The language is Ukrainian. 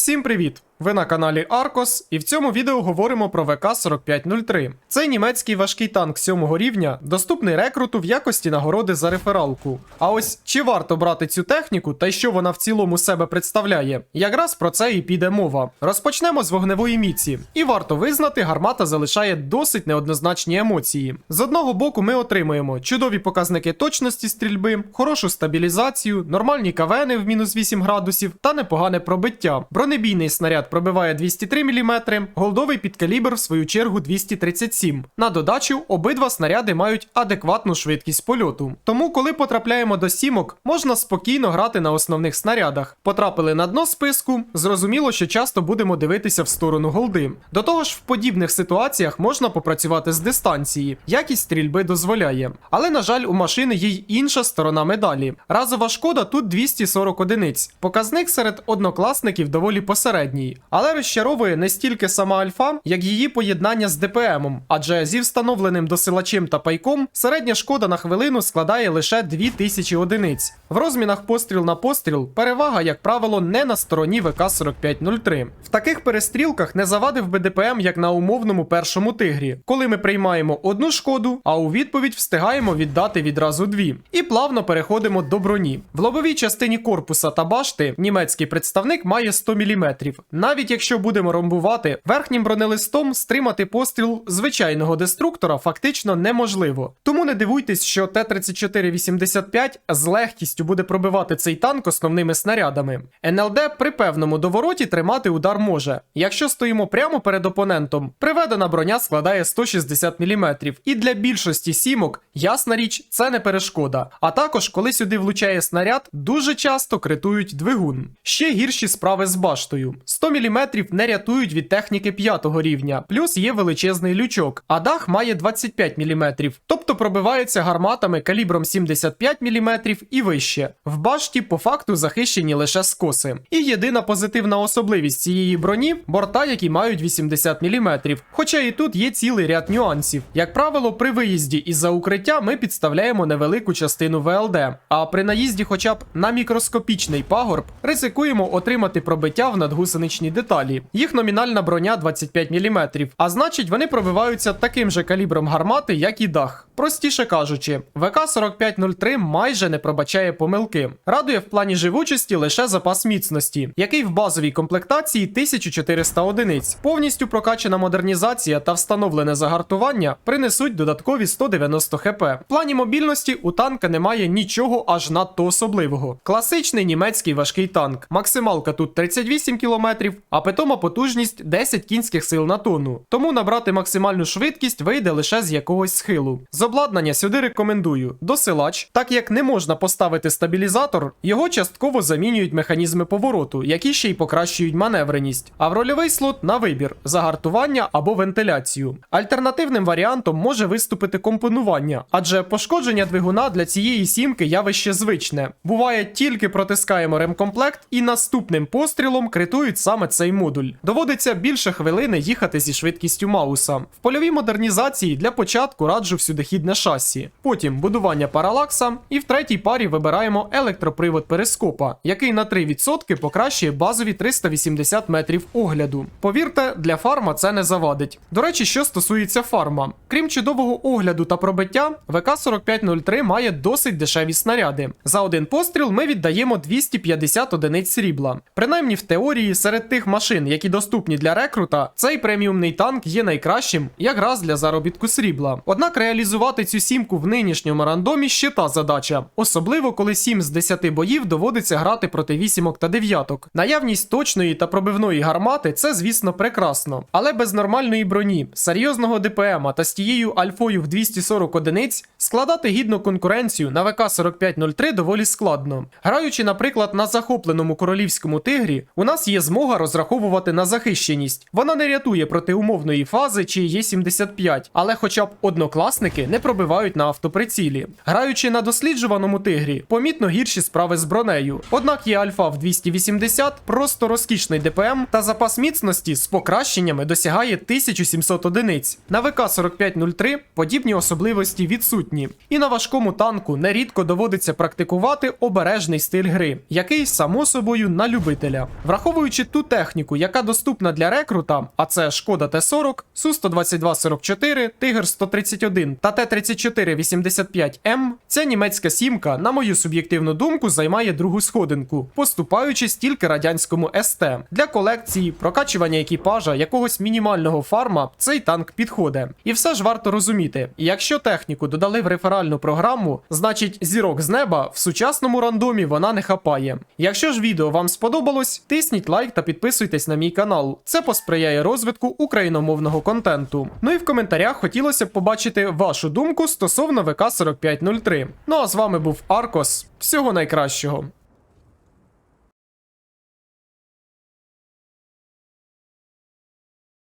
Всім привіт! Ви на каналі Аркос, і в цьому відео говоримо про ВК-4503. Цей німецький важкий танк 7 рівня доступний рекруту в якості нагороди за рефералку. А ось чи варто брати цю техніку та й що вона в цілому себе представляє? Якраз про це і піде мова. Розпочнемо з вогневої міці. І варто визнати, гармата залишає досить неоднозначні емоції. З одного боку, ми отримуємо чудові показники точності стрільби, хорошу стабілізацію, нормальні кавени в мінус 8 градусів та непогане пробиття. Бронебійний снаряд пробиває 203 мм, голдовий підкалібр в свою чергу 237. На додачу, обидва снаряди мають адекватну швидкість польоту. Тому, коли потрапляємо до сімок, можна спокійно грати на основних снарядах. Потрапили на дно списку, зрозуміло, що часто будемо дивитися в сторону голди. До того ж, в подібних ситуаціях можна попрацювати з дистанції, якість стрільби дозволяє. Але, на жаль, у машини є й інша сторона медалі. Разова шкода тут 240 одиниць. Показник серед однокласників доволі посередній. Але розчаровує не стільки сама альфа, як її поєднання з ДПМом, адже зі встановленим досилачем та пайком середня шкода на хвилину складає лише 2000 одиниць. В розмінах постріл на постріл перевага, як правило, не на стороні ВК-4503. В таких перестрілках не завадив би ДПМ, як на умовному першому тигрі, коли ми приймаємо одну шкоду, а у відповідь встигаємо віддати відразу дві. І плавно переходимо до броні. В лобовій частині корпуса та башти німецький представник має 100 мм. Навіть якщо будемо ромбувати, верхнім бронелистом стримати постріл звичайного деструктора фактично неможливо. Тому не дивуйтесь, що Т-34-85 з легкістю буде пробивати цей танк основними снарядами. НЛД при певному довороті тримати удар може. Якщо стоїмо прямо перед опонентом, приведена броня складає 160 мм. І для більшості сімок, ясна річ, це не перешкода. А також, коли сюди влучає снаряд, дуже часто критують двигун. Ще гірші справи з баштою. 100 мм не рятують від техніки 5 рівня, плюс є величезний лючок, а дах має 25 мм, тобто пробивається гарматами калібром 75 мм і вище. В башті по факту захищені лише скоси. І єдина позитивна особливість цієї броні борта, які мають 80 мм. Хоча і тут є цілий ряд нюансів. Як правило, при виїзді із-за укриття ми підставляємо невелику частину ВЛД, а при наїзді хоча б на мікроскопічний пагорб ризикуємо отримати пробиття в надгусеничній деталі. Їх номінальна броня 25 мм, а значить вони пробиваються таким же калібром гармати, як і дах. Простіше кажучи, ВК-4503 майже не пробачає помилки. Радує в плані живучості лише запас міцності, який в базовій комплектації 1400 одиниць. Повністю прокачана модернізація та встановлене загартування принесуть додаткові 190 хп. В плані мобільності у танка немає нічого аж надто особливого. Класичний німецький важкий танк. Максималка тут 38 км, а питома потужність 10 кінських сил на тонну. Тому набрати максимальну швидкість вийде лише з якогось схилу. З обладнання сюди рекомендую досилач, так як не можна поставити стабілізатор, його частково замінюють механізми повороту, які ще й покращують маневреність. А в рольовий слот на вибір загартування або вентиляцію. Альтернативним варіантом може виступити компонування, адже пошкодження двигуна для цієї сімки явище звичне. Буває, тільки протискаємо ремкомплект і наступним пострілом критують саме цей модуль. Доводиться більше хвилини їхати зі швидкістю Мауса. В польовій модернізації для початку раджу всюдихідне шасі, потім будування паралакса, і в третій парі вибираємо електропривод перископа, який на 3% покращує базові 380 метрів огляду. Повірте, для фарма це не завадить. До речі, що стосується фарма, крім чудового огляду та пробиття, ВК-4503 має досить дешеві снаряди. За один постріл ми віддаємо 250 одиниць срібла. Принаймні в теорії, серед тих машин, які доступні для рекрута, цей преміумний танк є найкращим якраз для заробітку срібла. Однак реалізувати цю сімку в нинішньому рандомі ще та задача, особливо коли 7 з 10 боїв доводиться грати проти вісімок та дев'яток. Наявність точної та пробивної гармати це, звісно, прекрасно. Але без нормальної броні, серйозного ДПМа та з тією альфою в 240 одиниць складати гідну конкуренцію на ВК-4503 доволі складно. Граючи, наприклад, на захопленому королівському тигрі, у нас є змога розраховувати на захищеність. Вона не рятує проти умовної фази чи Є75, але хоча б однокласники не пробивають на автоприцілі. Граючи на досліджуваному тигрі, помітно гірші справи з бронею. Однак є альфа в 280, просто розкішний ДПМ та запас міцності з покращеннями досягає 1700 одиниць. На ВК-4503 подібні особливості відсутні. І на важкому танку нерідко доводиться практикувати обережний стиль гри, який само собою на любителя. Враховуючи тут техніку, яка доступна для рекрута, а це Шкода Т-40, Су-122-44, Тигр 131 та Т-34-85М, ця німецька сімка, на мою суб'єктивну думку, займає другу сходинку, поступаючись тільки радянському СТ. Для колекції, прокачування екіпажа, якогось мінімального фарма, цей танк підходить. І все ж варто розуміти, якщо техніку додали в реферальну програму, значить зірок з неба в сучасному рандомі вона не хапає. Якщо ж відео вам сподобалось, тисніть лайк та підписуйтесь на мій канал. Це посприяє розвитку україномовного контенту. Ну і в коментарях хотілося б побачити вашу думку стосовно ВК 4503. Ну а з вами був Аркос. Всього найкращого.